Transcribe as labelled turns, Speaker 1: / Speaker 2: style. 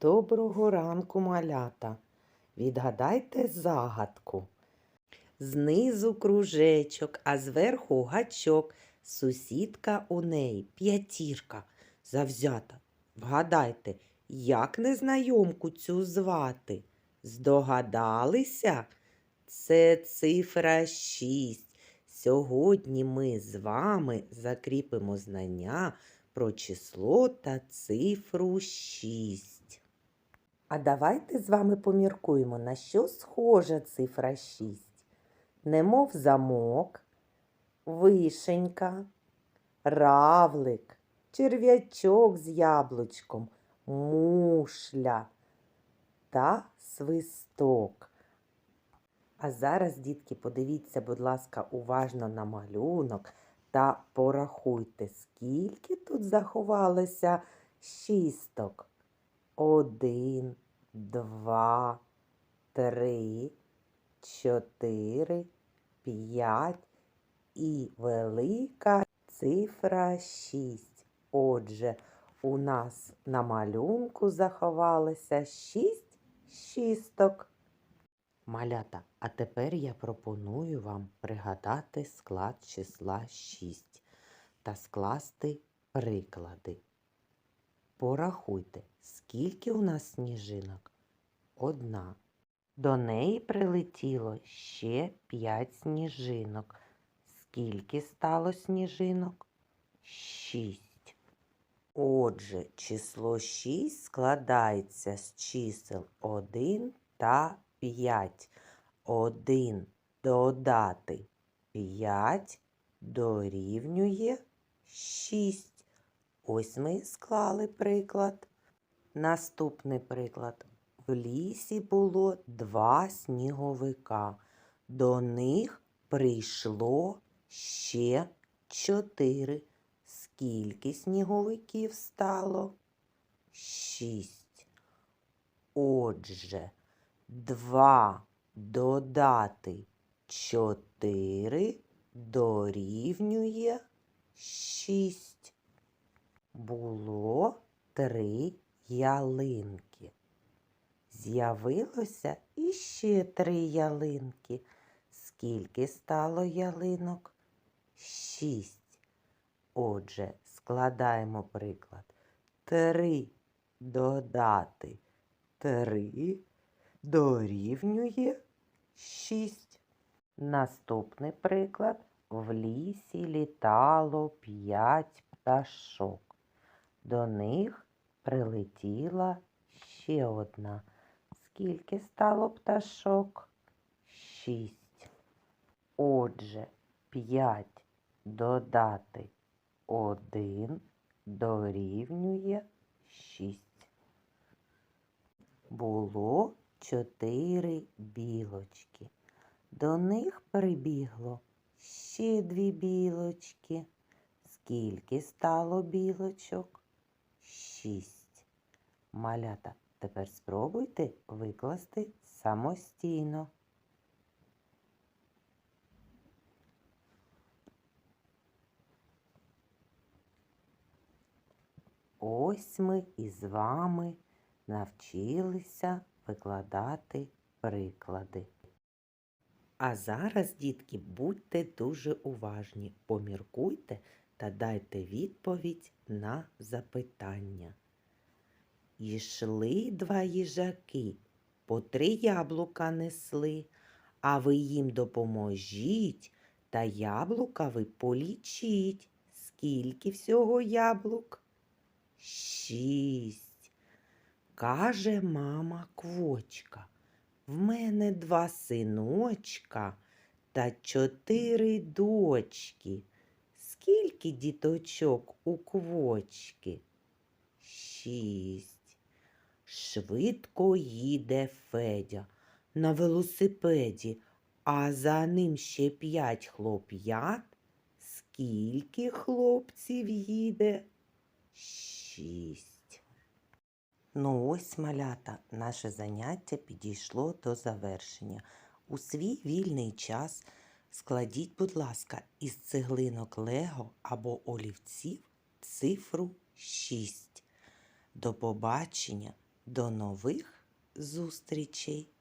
Speaker 1: Доброго ранку, малята. Відгадайте загадку. Знизу кружечок, а зверху гачок. Сусідка у неї п'ятірка завзята. Вгадайте, як незнайомку цю звати? Здогадалися? Це цифра 6. Сьогодні ми з вами закріпимо знання про число та цифру 6. А давайте з вами поміркуємо, на що схожа цифра 6. Немов замок, вишенька, равлик, черв'ячок з яблучком, мушля та свисток. А зараз, дітки, подивіться, будь ласка, уважно на малюнок та порахуйте, скільки тут заховалося шісток. Один, два, три, чотири, п'ять і велика цифра шість. Отже, у нас на малюнку заховалося шість шісток. Малята, а тепер я пропоную вам пригадати склад числа 6 та скласти приклади. Порахуйте, скільки у нас сніжинок? Одна. До неї прилетіло ще 5 сніжинок. Скільки стало сніжинок? 6. Отже, число 6 складається з чисел 1 та 5. 1 додати 5 дорівнює 6. Ось ми склали приклад. Наступний приклад. В лісі було два сніговика. До них прийшло ще чотири. Скільки сніговиків стало? Шість. Отже, два додати чотири дорівнює шість. Було три ялинки. З'явилося іще три ялинки. Скільки стало ялинок? Шість. Отже, складаємо приклад. Три додати три дорівнює шість. Наступний приклад. В лісі літало п'ять пташок. До них прилетіла ще одна. Скільки стало пташок? Шість. Отже, п'ять додати один дорівнює шість. Було чотири білочки. До них прибігло ще дві білочки. Скільки стало білочок? Шість. Малята, тепер спробуйте викласти самостійно. Ось ми із вами навчилися викладати приклади. А зараз, дітки, будьте дуже уважні, поміркуйте та дайте відповідь на запитання. Ішли два їжаки, по три яблука несли, а ви їм допоможіть, та яблука ви полічіть. Скільки всього яблук? Шість. Каже мама квочка. В мене два синочка та чотири дочки. Скільки діточок у квочки? Шість. Швидко їде Федя на велосипеді, а за ним ще п'ять хлоп'ят. Скільки хлопців їде? Шість. Ну ось, малята, наше заняття підійшло до завершення. У свій вільний час складіть, будь ласка, із цеглинок Лего або олівців цифру 6. До побачення, До нових зустрічей!